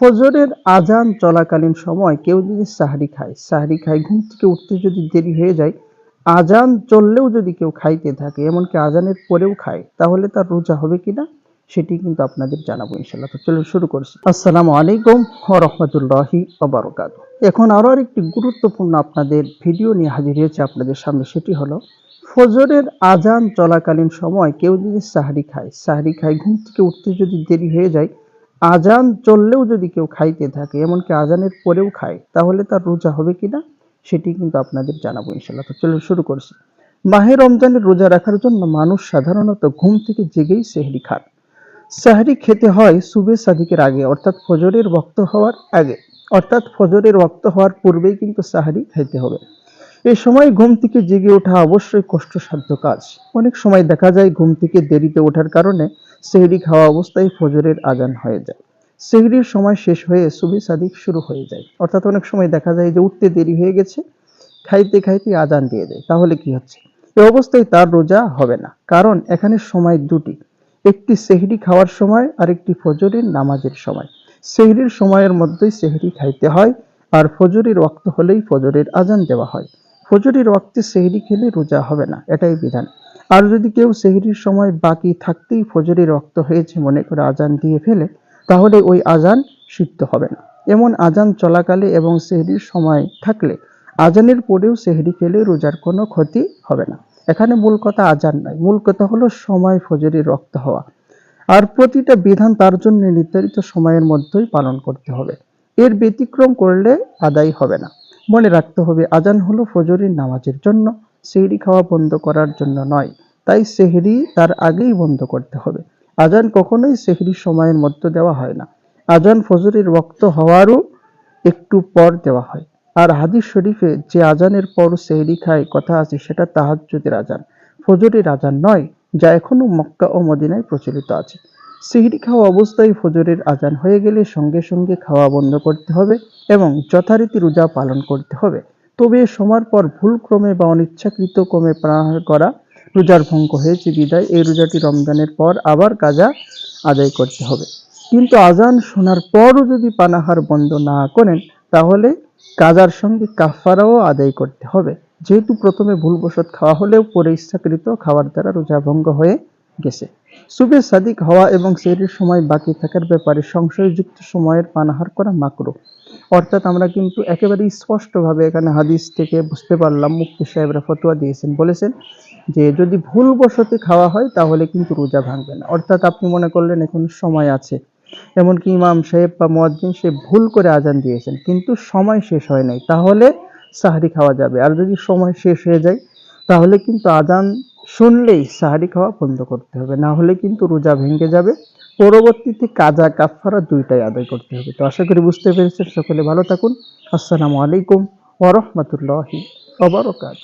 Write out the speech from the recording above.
ফজরের আজান চলাকালীন সময় কেউ যদি সাহারি খায় সাহারি খায়, ঘুম থেকে উঠতে যদি দেরি হয়ে যায় আজান চললেও যদি কেউ খাইতে থাকে, এমনকি আজানের পরেও খায়, তাহলে তার রোজা হবে কিনা সেটি কিন্তু আপনাদের জানাব ইনশাল্লাহ তো চলুন শুরু করছি। আসসালামু আলাইকুম রহমতুল্লাহি ওবরকাত এখন আরও আরেকটি গুরুত্বপূর্ণ আপনাদের ভিডিও নিয়ে হাজির হয়েছে আপনাদের সামনে, সেটি হলো, ফজরের আজান চলাকালীন সময় কেউ যদি সাহারি খায় সাহারি খায়, ঘুম থেকে উঠতে যদি দেরি হয়ে যায় আজান চললেও যদি কেউ খাইতে থাকে, এমনকি আজানের পরেও খায়, তাহলে তার রোজা হবে কিনা, সেটি কিন্তু আপনাদের জানাব ইনশাল্লাহ তো চলুন, শুরু করছি। মাহে রমজানের রোজা রাখার জন্য মানুষ সাধারণত ঘুম থেকে জেগেই সেহরি খান। সাহরি খেতে হয় সুবে সাদিকের আগে, অর্থাৎ ফজরের বক্ত হওয়ার আগে। অর্থাৎ ফজরের রক্ত হওয়ার পূর্বেই কিন্তু সাহারি খাইতে হবে। এই সময় ঘুম থেকে জেগে ওঠা অবশ্যই কষ্টসাধ্য কাজ। অনেক সময় দেখা যায় ঘুম থেকে দেরিতে ওঠার কারণে সেহরি খাওয়া অবস্থায় ফজরের আজান হয়ে যায়। সেহরির সময় শেষ হয়ে সুবি সাদিক শুরু হয়ে যায়। অর্থাৎ অনেক সময় দেখা যায় যে উঠতে দেরি হয়ে গেছে, খাইতে খাইতে আজান দিয়ে দেয়। তাহলে কি হচ্ছে? এ অবস্থায় তার রোজা হবে না, কারণ এখানে সময় দুটি। একটি সেহরি খাওয়ার সময় আর একটি ফজরের নামাজের সময়। সেহরির সময়ের মধ্যেই সেহরি খাইতে হয়, আর ফজরের ওয়াক্ত হলেই ফজরের আজান দেওয়া হয়। ফজরের ওয়াক্তে সেহরি খেলে রোজা হবে না, এটাই বিধান। আর যদি কেউ সেহরির সময় বাকি থাকতেই ফজরের রক্ত হয়েছে মনে করে আজান দিয়ে ফেলে, তাহলে ওই আজান সিদ্ধ হবে না। এমন আজান চলাকালে এবং সেহরির সময় থাকলে আজানের পরেও সেহরি খেলে রোজার কোনো ক্ষতি হবে না। এখানে মূল কথা আজান নয়, মূল কথা হলো সময় ফজরের রক্ত হওয়া। আর প্রতিটা বিধান তার জন্য নির্ধারিত সময়ের মধ্যেই পালন করতে হবে। এর ব্যতিক্রম করলে আদায় হবে না। মনে রাখতে হবে, আজান হলো ফজরের নামাজের জন্য। সেহরি খাওয়া বন্ধ করার জন্য নয়, তাই সেহরি তার আগেই বন্ধ করতে হবে। আজান কখনোই সেহরির সময়ের মধ্যে দেওয়া হয় না। আজান ফজরের রক্ত হওয়ারও একটু পর দেওয়া হয়। আর হাদিস শরীফে যে আজানের পর সেহরি খায় কথা আছে, সেটা তাহাজ্জুদের আজান। ফজরের আজান নয়, যা এখনও মক্কা ও মদিনায় প্রচলিত আছে। সিহরি খাওয়া অবস্থায় ফজরের আজান হয়ে গেলে সঙ্গে সঙ্গে খাওয়া বন্ধ করতে হবে এবং যথারীতি রোজা পালন করতে হবে। তবে সময়ের পর ভুলক্রমে বা অনিচ্ছাকৃত ক্রমে প্রাণাহার করা রোজার ভঙ্গ হয়েছে বিদায়। এই রোজাটি রমজানের পর আবার কাজা আদায় করতে হবে। কিন্তু আজান শোনার পরও যদি পানাহার বন্ধ না করেন, তাহলে কাজার সঙ্গে কাফারাও আদায় করতে হবে। যেহেতু প্রথমে ভুলবশত খাওয়া হলেও পরে ইচ্ছাকৃত খাওয়ার দ্বারা রোজা ভঙ্গ হয়ে গেছে। সুবে সাদিক হওয়া এবং সেরির সময় বাকি থাকার ব্যাপারে সংশয়যুক্ত সময়ের পানাহার করা মাকরু। অর্থাৎ আমরা কিন্তু একেবারে স্পষ্টভাবে এখানে হাদিস থেকে বুঝতে পারলাম মুক্তি সাহেবরা ফতোয়া দিয়েছেন, বলেছেন যে যদি ভুলবশতে খাওয়া হয় তাহলে কিন্তু রোজা ভাঙবে না। অর্থাৎ আপনি মনে করলেন এখন সময় আছে। এমনকি ইমাম সাহেব বা মোয়াজ্জিন সে ভুল করে আজান দিয়েছেন, কিন্তু সময় শেষ হয় নাই। তাহলে সাহারি খাওয়া যাবে। আর যদি সময় শেষ হয়ে যায়, তাহলে কিন্তু আজান শুনলেই সাহারি খাওয়া বন্ধ করতে হবে। না হলে কিন্তু রোজা ভেঙে যাবে। পরবর্তীতে কাজা কাফারা দুইটাই আদায় করতে হবে। তো আশা করি বুঝতে পেরেছেন। সকলে ভালো থাকুন। আসসালামু আলাইকুম ওরহমতুল্লাহি ওবরকাত